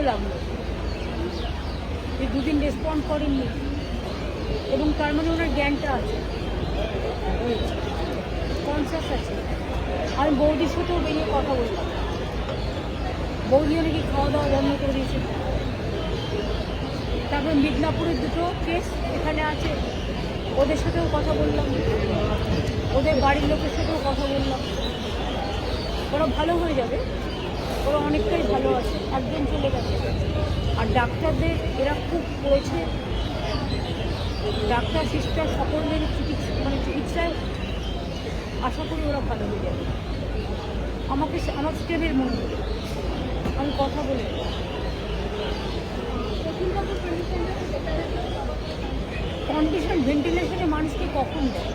ভালো লাগল যে দুদিন রেসপন্ড করেননি। এবং তার মানে ওনার জ্ঞানটা আছে। কনসাস আছে। আমি বৌদির সাথেও বেরিয়ে কথা বললাম। বৌদিও নাকি খাওয়া দাওয়া বন্ধ করে দিয়েছে। তারপর মিদনাপুরের দুটো কেস এখানে আছে। ওদের সাথেও কথা বললাম। ওদের বাড়ির লোকের সাথেও কথা বললাম। ওরা ভালো হয়ে যাবে। ওরা অনেকটাই ভালো আছে, একজন চলে গেছে। আর ডাক্তারদের, এরা খুব করেছে। ডাক্তার সিস্টার সকলের চিকিৎসা মানে চিকিৎসায় আশা করি ওরা ভালো হয়ে যাবে। আমাকে আমার স্টেবের মনে হলো আমি কথা বলে কন্ডিশন, ভেন্টিলেশনে মানুষকে কখন দেয়?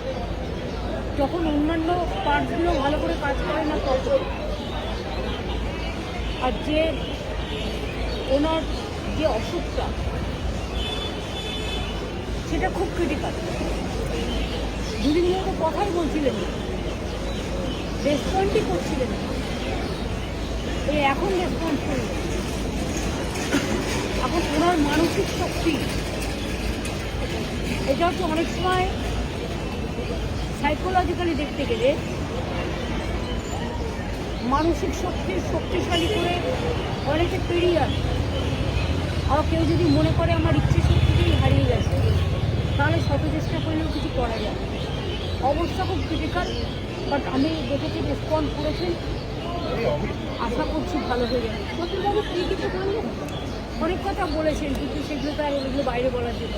যখন অন্যান্য পার্টসগুলো ভালো করে কাজ করে না, তখন। আর যে ওনার যে অসুখটা, সেটা খুব ক্রিটিক্যাল দুদিন ধরে তো কথাই বলছিলেন না। রেসপন্ডই করছিলেন না। এই এখন রেসপন্স করলেন। এখন ওনার মানসিক শক্তি। এটা হচ্ছে অনেক সময় সাইকোলজিক্যালি দেখতে গেলে মানসিক শক্তি শক্তিশালী করে অনেকে পেরিয়ে আসে। আর কেউ যদি মনে করে আমার ইচ্ছে শক্তিকেই হারিয়ে গেছে, তাহলে শত চেষ্টা করলেও কিছু করা যায় অবস্থা খুব ক্রিটিক্যাল বাট আমি দেখেছি রেসপন্ড করেছেন। আশা করছি ভালো হয়ে যাবে। বাবু কি কিছু বললেন। অনেক কথা বলেছেন, কিন্তু সেগুলো তো আর ওগুলো বাইরে বলার জন্য।